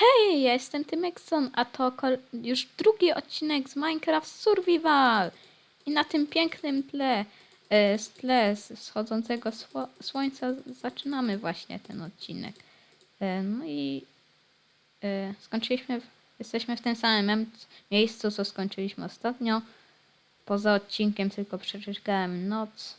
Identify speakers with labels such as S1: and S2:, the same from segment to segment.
S1: Hej, ja jestem Tymekson, a to już drugi odcinek z Minecraft Survival. I na tym pięknym tle, e, tle wschodzącego sło- słońca zaczynamy właśnie ten odcinek. E, no i e, skończyliśmy, w, jesteśmy w tym samym miejscu, co skończyliśmy ostatnio. Poza odcinkiem tylko przeczekałem noc.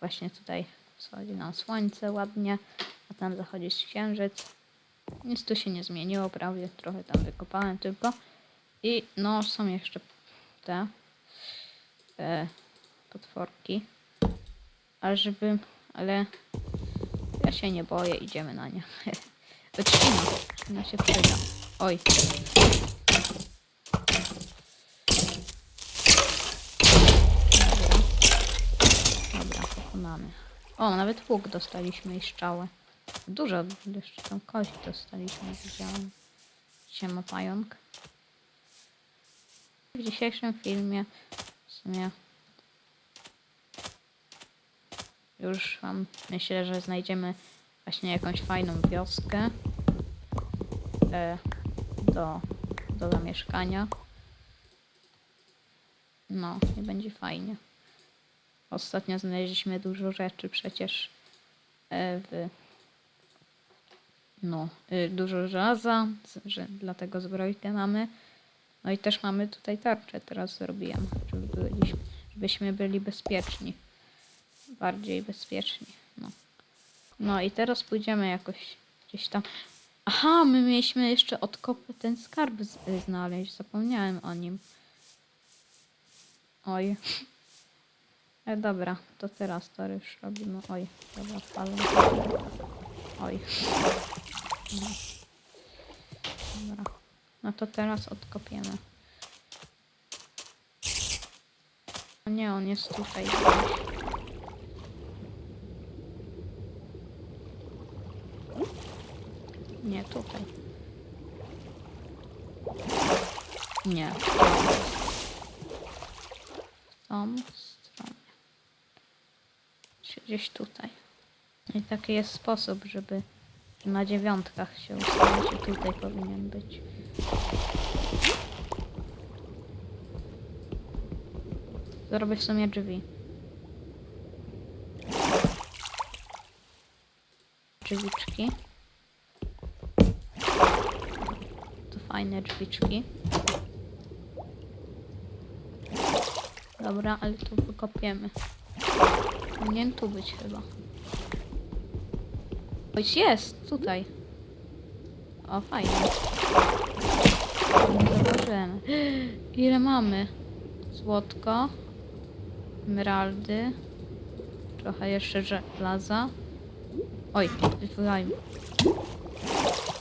S1: Właśnie tutaj wschodzi nam słońce ładnie, a tam zachodzi księżyc. Nic tu się nie zmieniło prawie, trochę tam wykopałem tylko. I no są jeszcze te e, potworki. Ale żeby, ale ja się nie boję, idziemy na nie. Trzcina, trzcina się przyda. Oj. Dobra. Dobra, pokonamy. O, nawet łuk dostaliśmy i szczałę. Dużo jeszcze tam kości dostaliśmy, widziałem. Siema pająk. W dzisiejszym filmie w sumie już wam myślę, że znajdziemy właśnie jakąś fajną wioskę e, do, do zamieszkania. No i będzie fajnie. Ostatnio znaleźliśmy dużo rzeczy przecież e, w no, y, dużo żelaza, że dlatego zbrojkę mamy. No i też mamy tutaj tarczę, teraz zrobiłem, żeby byliśmy, żebyśmy byli bezpieczni. Bardziej bezpieczni, no. No i teraz pójdziemy jakoś gdzieś tam. Aha, my mieliśmy jeszcze odkop ten skarb y, znaleźć, zapomniałem o nim. Oj. E, dobra, to teraz to już robimy. Oj, dobra, palę. Oj. Dobra. No to teraz odkopiemy. O nie, on jest tutaj. Nie, tutaj. Nie. W tą stronę. Czy Gdzieś tutaj. I taki jest sposób, żeby na dziewiątkach się ustawić tutaj powinien być. Zrobię w sumie drzwi. Drzwiczki. To fajne drzwiczki. Dobra, ale tu wykopiemy. Powinien tu być chyba. Oj, jest, tutaj. O, fajnie. Zobaczymy. Ile mamy? Złotko. Emeraldy. Trochę jeszcze żelaza. Oj, wywołajmy.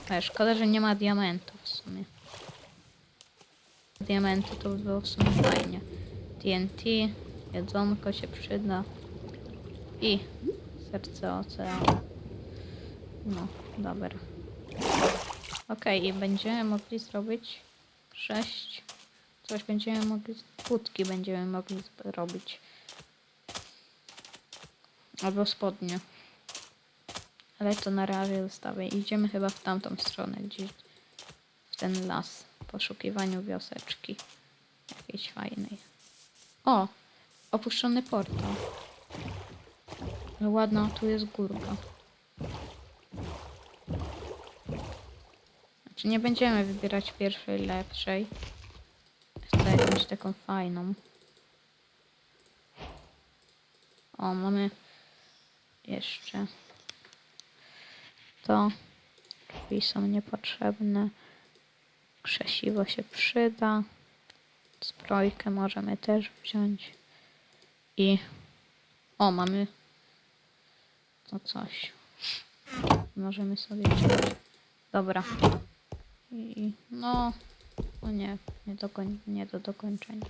S1: Ale szkoda, że nie ma diamentów w sumie. Diamenty to by było w sumie fajnie. TNT, jedzonko się przyda. I serce oceanu. No, dobra. Okej, i będziemy mogli zrobić sześć. Coś będziemy mogli. Kłódki będziemy mogli zrobić. Albo spodnie. Ale to na razie zostawię. Idziemy chyba w tamtą stronę, gdzieś w ten las. W poszukiwaniu wioseczki. Jakiejś fajnej. O! Opuszczony portal. Ładna tu jest górka. Znaczy nie będziemy wybierać pierwszej lepszej. Chcę jakąś taką fajną. O, mamy jeszcze to. Drzwi są niepotrzebne. Krzesiwo się przyda. Zbrojkę możemy też wziąć. I o, mamy to coś. Możemy sobie wziąć. Dobra. I no, o nie, nie do, nie do dokończenia.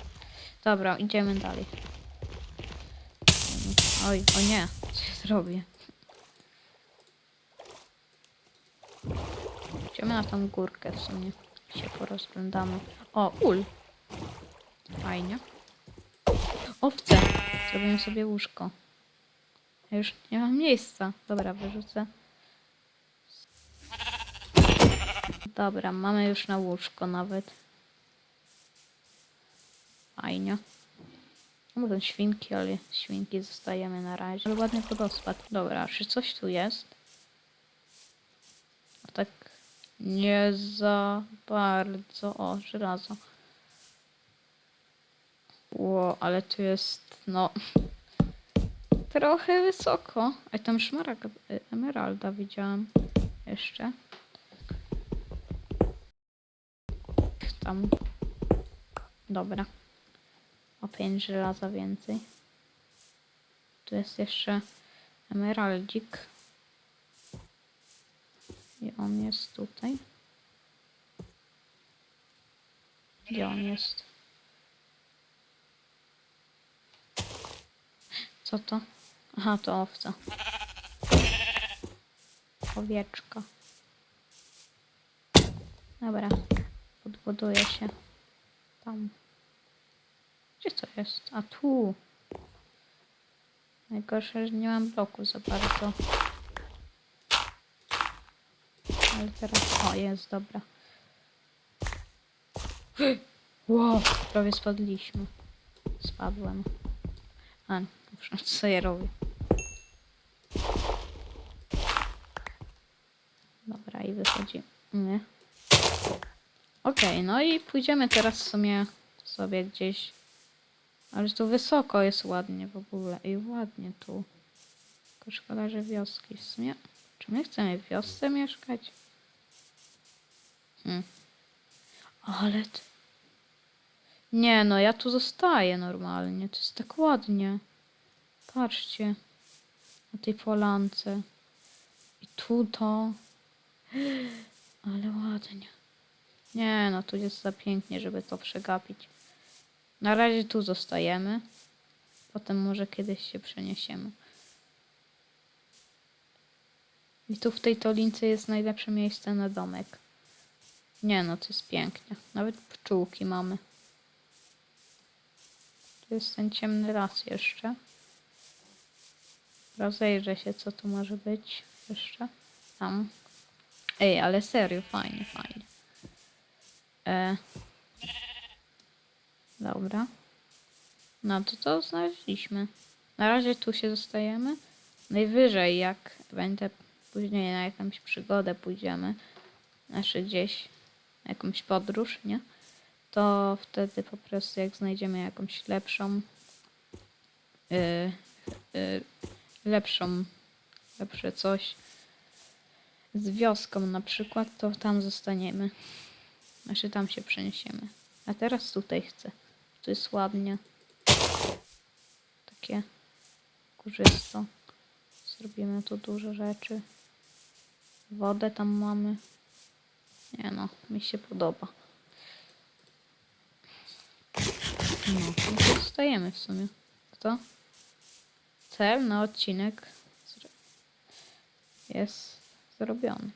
S1: Dobra, idziemy dalej. Oj, o nie, co ja zrobię? Idziemy na tą górkę w sumie. Się porozglądamy. O, ul. Fajnie. Owce. Zrobimy sobie łóżko. Ja już nie mam miejsca. Dobra, wyrzucę. Dobra, mamy już na łóżko nawet. Fajnie. No Mówią świnki, ale świnki zostajemy na razie. Ale ładny wodospad. Dobra, czy coś tu jest? Tak nie za bardzo. O, żelazo. Ło, ale tu jest, no... Trochę wysoko. A tam szmaragd, y, emeralda widziałam jeszcze. Tam. Dobra. O 5 żelaza więcej. Tu jest jeszcze emeraldzik. I on jest tutaj. Gdzie on jest? Co to? Aha, to owca. Owieczka. Dobra. Podbuduję się. Tam. Gdzie to jest? A tu. Najgorsze, że nie mam bloku za bardzo. Ale teraz... O, jest, dobra. Wow, prawie spadliśmy. Spadłem. A, muszę co ja robię. Dobra, i wychodzi. Nie. Okej, no i pójdziemy teraz w sumie sobie gdzieś. Ale tu wysoko jest ładnie w ogóle. I ładnie tu. Tylko szkoda, że wioski w sumie. Czy my chcemy w wiosce mieszkać? Hmm. Ale... Nie no, ja tu zostaję normalnie. To jest tak ładnie. Patrzcie. Na tej polance. I tu to. Ale ładnie. Nie no, tu jest za pięknie, żeby to przegapić. Na razie tu zostajemy. Potem może kiedyś się przeniesiemy. I tu w tej tolince jest najlepsze miejsce na domek. Nie no, to jest pięknie. Nawet pszczółki mamy. Tu jest ten ciemny las jeszcze. Rozejrzę się, co tu może być jeszcze. Tam. Ej, ale serio, fajnie, fajnie. E. Dobra. No to to znaleźliśmy. Na razie tu się zostajemy. Najwyżej jak będę później na jakąś przygodę pójdziemy, znaczy gdzieś na jakąś podróż, nie? To wtedy po prostu jak znajdziemy jakąś lepszą yy, yy, lepszą lepsze coś z wioską na przykład, to tam zostaniemy. Znaczy tam się przeniesiemy. A teraz tutaj chcę. Tu jest ładnie. Takie górzysto. Zrobimy tu dużo rzeczy. Wodę tam mamy. Nie no, mi się podoba. No, zostajemy w sumie. Kto? Cel na odcinek jest zrobiony.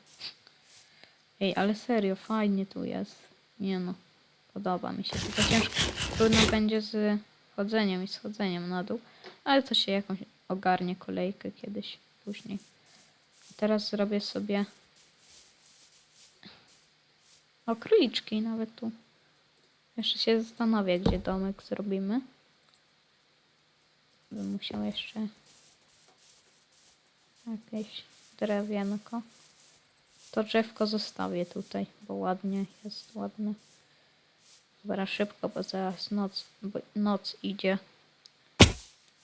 S1: Ej, ale serio, fajnie tu jest. Nie no, podoba mi się. Tylko ciężko, trudno będzie z chodzeniem i schodzeniem na dół, ale to się jakąś ogarnie kolejkę kiedyś później. Teraz zrobię sobie o króliczki nawet tu. Jeszcze się zastanowię, gdzie domek zrobimy. Bym musiał jeszcze jakieś drewienko. To drzewko zostawię tutaj, bo ładnie jest ładne. Dobra, szybko, bo zaraz noc, bo noc idzie.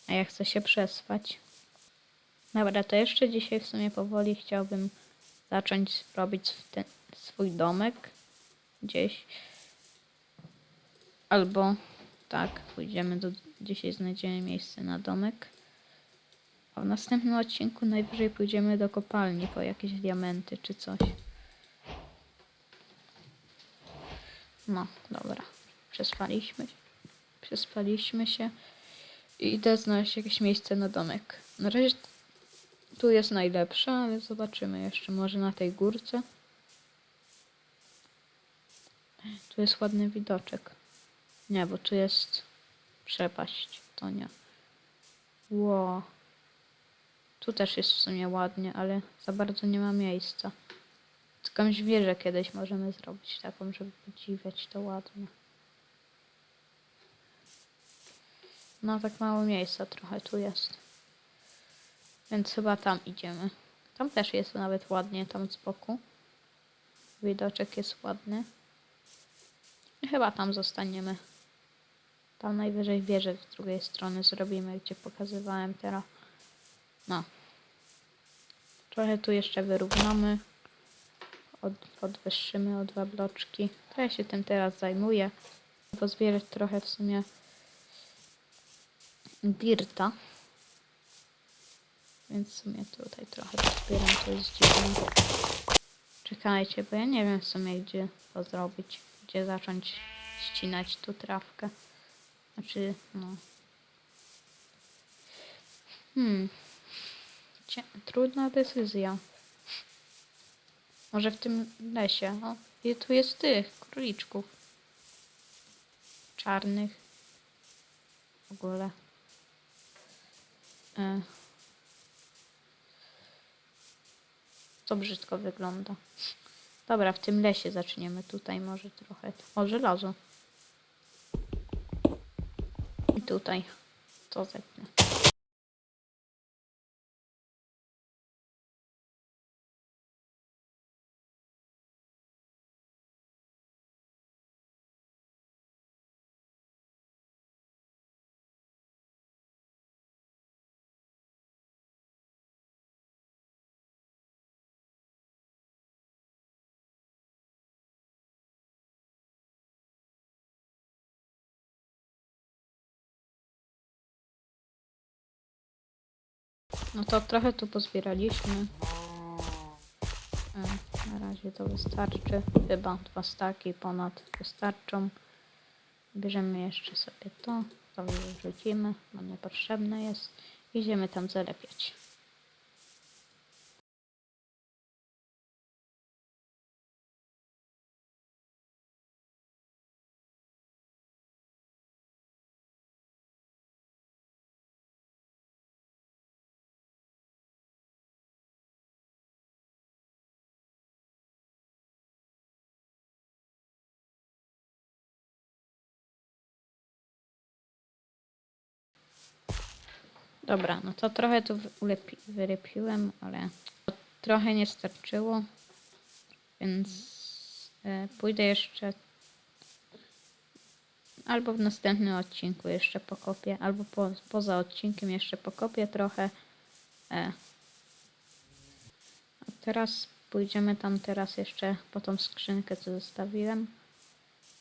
S1: A ja chcę się przespać. Dobra, to jeszcze dzisiaj w sumie powoli chciałbym zacząć robić ten swój domek gdzieś. Albo tak, pójdziemy do dzisiaj znajdziemy miejsce na domek. A w następnym odcinku najwyżej pójdziemy do kopalni po jakieś diamenty czy coś. No, dobra. Przespaliśmy. Przespaliśmy się. I idę znaleźć jakieś miejsce na domek. Na razie tu jest najlepsze, ale zobaczymy jeszcze. Może na tej górce. Tu jest ładny widoczek. Nie, bo tu jest przepaść. To nie. Ło. Tu też jest w sumie ładnie, ale za bardzo nie ma miejsca. Jakąś wieżę kiedyś możemy zrobić taką, żeby podziwiać to ładnie. No tak mało miejsca trochę tu jest. Więc chyba tam idziemy. Tam też jest nawet ładnie, tam z boku. Widoczek jest ładny. I chyba tam zostaniemy. Tam najwyżej wieżę z drugiej strony zrobimy, gdzie pokazywałem teraz. No. Trochę tu jeszcze wyrównamy. Od, podwyższymy o dwa bloczki. To ja się tym teraz zajmuję. Pozbierać trochę w sumie dirta. Więc w sumie tutaj trochę pozbieram, to jest dziwne. Czekajcie, bo ja nie wiem w sumie gdzie to zrobić. Gdzie zacząć ścinać tu trawkę. Znaczy, no. Hmm. Trudna decyzja. Może w tym lesie. O, i tu jest tych króliczków. Czarnych. W ogóle. E. To brzydko wygląda. Dobra, w tym lesie zaczniemy tutaj może trochę. O, żelazo. I tutaj. To zetnę. No to trochę tu pozbieraliśmy. E, Na razie to wystarczy. Chyba dwa staki ponad wystarczą. Bierzemy jeszcze sobie to. To wyrzucimy, bo niepotrzebne jest. Idziemy tam zalepiać. Dobra, no to trochę tu wylepiłem, ale trochę nie starczyło. Więc e, pójdę jeszcze albo w następnym odcinku jeszcze pokopię, albo po, poza odcinkiem jeszcze pokopię trochę. E. A teraz pójdziemy tam teraz jeszcze po tą skrzynkę, co zostawiłem.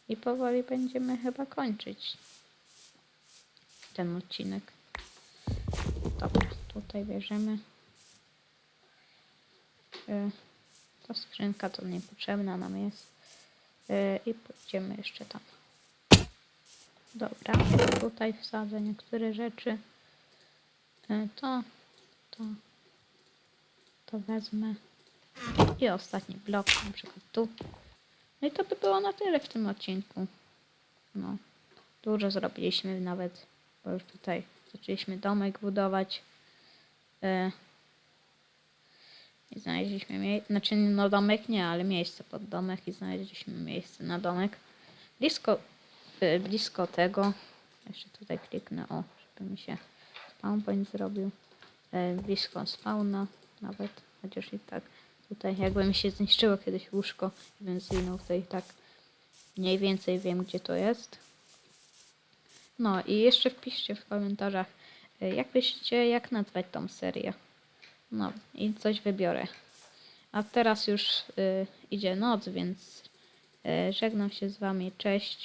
S1: I powoli będziemy chyba kończyć ten odcinek. Dobra, tutaj bierzemy. E, Ta skrzynka to niepotrzebna nam jest. E, I pójdziemy jeszcze tam. Dobra, tutaj wsadzę niektóre rzeczy. E, To, to, to wezmę. I ostatni blok, na przykład tu. No i to by było na tyle w tym odcinku. No, dużo zrobiliśmy nawet, bo już tutaj zaczęliśmy domek budować. E, I znaleźliśmy miejsce, znaczy no domek nie, ale miejsce pod domek i znaleźliśmy miejsce na domek. Blisko, e, blisko tego, jeszcze tutaj kliknę, o, żeby mi się spawn point zrobił. E, blisko spawna nawet, chociaż i tak tutaj jakby mi się zniszczyło kiedyś łóżko, bym zwinął tutaj tak mniej więcej wiem gdzie to jest. No i jeszcze wpiszcie w komentarzach, y, jak myślicie, jak nazwać tą serię. No i coś wybiorę. A teraz już y, idzie noc, więc y, żegnam się z wami. Cześć.